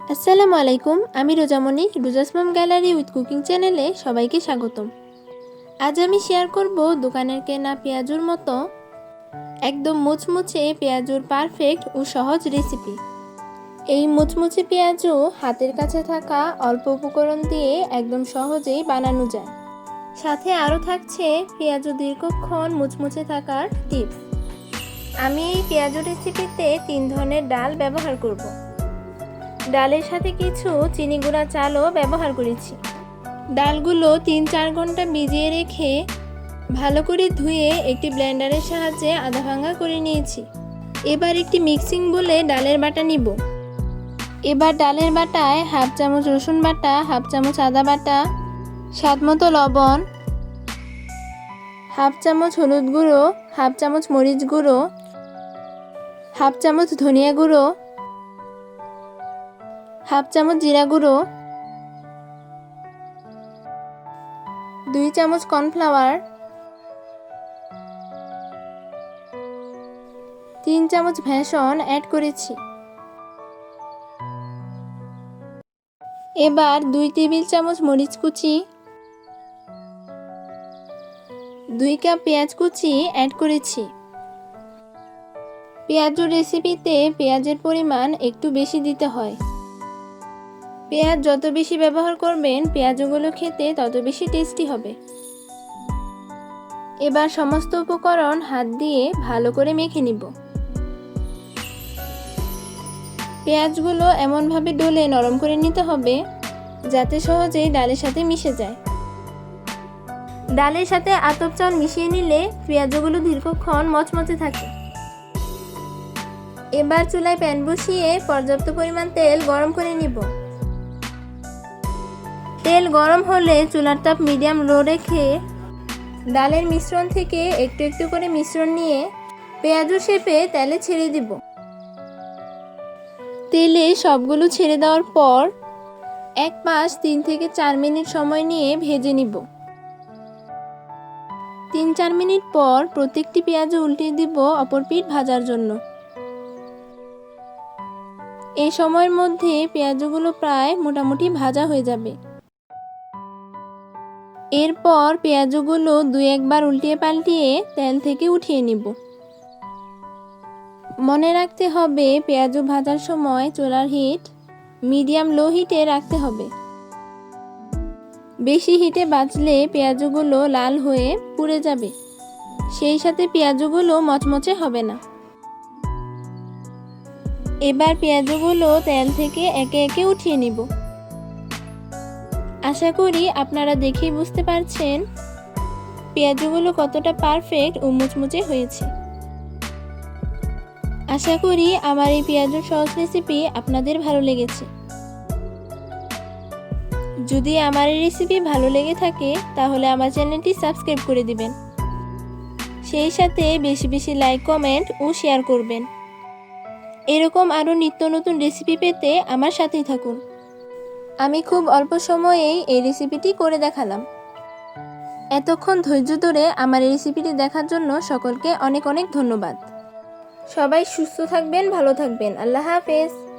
আসসালামু আলাইকুম, আমি রোজামণি রোজাসমাম গ্যালারি উইথ কুকিং চ্যানেলে সবাইকে স্বাগতম। আজ আমি শেয়ার করব দোকানের কেনা পেঁয়াজুর মতো একদম মুচমুচে পেঁয়াজুর পারফেক্ট ও সহজ রেসিপি এই মুচমুচে পেঁয়াজু হাতের কাছে থাকা অল্প উপকরণ দিয়ে একদম সহজেই বানানো যায়। সাথে আরও থাকছে পেঁয়াজু দীর্ঘক্ষণ মুচমুচে থাকার টিপস আমি এই পেঁয়াজু রেসিপিতে তিন ধরনের ডাল ব্যবহার করব। ডালের সাথে কিছু চিনি গুঁড়া চালও ব্যবহার করেছি। ডালগুলো তিন চার ঘণ্টা ভিজিয়ে রেখে ভালো করে ধুয়ে একটি ব্লেন্ডারের সাহায্যে আধা ভাঙা করে নিয়েছি। এবার একটি মিক্সিং বলে ডালের বাটা নিব। এবার ডালের বাটায় হাফ চামচ রসুন বাটা, হাফ চামচ আদা বাটা, স্বাদ মতো লবণ, হাফ চামচ হলুদ গুঁড়ো, হাফ চামচ মরিচ গুঁড়ো, হাফ চামচ ধনিয়া গুঁড়ো হাফ চামচ জিরা গুঁড়ো, দুই চামচ কর্নফ্লাওয়ার, তিন চামচ ভেষণ অ্যাড করেছি। এবার দুই টেবিল চামচ মরিচ কুচি, দুই কাপ পেঁয়াজ কুচি অ্যাড করেছি। পেঁয়াজুর রেসিপিতে পেঁয়াজের পরিমাণ একটু বেশি দিতে হয়। পেঁয়াজ যত বেশি ব্যবহার করবেন, পেঁয়াজগুলো খেতে তত বেশি টেস্টি হবে। এবার সমস্ত উপকরণ হাত দিয়ে ভালো করে মেখে নিব। পেঁয়াজগুলো এমনভাবে ডলে নরম করে নিতে হবে, যাতে সহজেই ডালের সাথে মিশে যায়। ডালের সাথে আতপ চাল মিশিয়ে নিলে পেঁয়াজগুলো দীর্ঘক্ষণ মচমচে থাকে। এবার চুলায় প্যান বসিয়ে পর্যাপ্ত পরিমাণ তেল গরম করে নিব। তেল গরম হলে চুলার তাপ মিডিয়াম লো রেখে ডালের মিশ্রণ থেকে একটু একটু করে মিশ্রণ নিয়ে পেঁয়াজু শেপে তেলে ছেড়ে দিব। তেলে সবগুলো ছেড়ে দেওয়ার পর এক পাশ তিন থেকে চার মিনিট সময় নিয়ে ভেজে নিব। তিন চার মিনিট পর প্রত্যেকটি পেঁয়াজও উল্টে দিব অপর পিঠ ভাজার জন্য। এই সময়ের মধ্যে পেঁয়াজগুলো প্রায় মোটামুটি ভাজা হয়ে যাবে। এরপর পেঁয়াজগুলো দুই একবার উল্টিয়ে পাল্টিয়ে তেল থেকে উঠিয়ে নিব। মনে রাখতে হবে, পেঁয়াজ ভাজার সময় চোলার হিট মিডিয়াম লো হিটে রাখতে হবে। বেশি হিটে বাজলে পেঁয়াজগুলো লাল হয়ে পুড়ে যাবে। সেই সাথে পেঁয়াজগুলো মচমচে হবে না। এবার পেঁয়াজগুলো তেল থেকে একে একে উঠিয়ে নিব। আশা করি আপনারা দেখেই বুঝতে পারছেন পেঁয়াজগুলো কতটা পারফেক্ট ও মুচমুচে হয়েছে। আশা করি আমার এই পেঁয়াজের সহজ রেসিপি আপনাদের ভালো লেগেছে। যদি আমার এই রেসিপি ভালো লেগে থাকে, তাহলে আমার চ্যানেলটি সাবস্ক্রাইব করে দিবেন। সেই সাথে বেশি বেশি লাইক কমেন্ট ও শেয়ার করবেন। এরকম আরও নিত্য নতুন রেসিপি পেতে আমার সাথেই থাকুন। আমি খুব অল্প সময়েই এই রেসিপিটি করে দেখালাম। এতক্ষণ ধৈর্য ধরে আমার এই রেসিপিটি দেখার জন্য সকলকে অনেক অনেক ধন্যবাদ। সবাই সুস্থ থাকবেন, ভালো থাকবেন। আল্লাহ হাফেজ।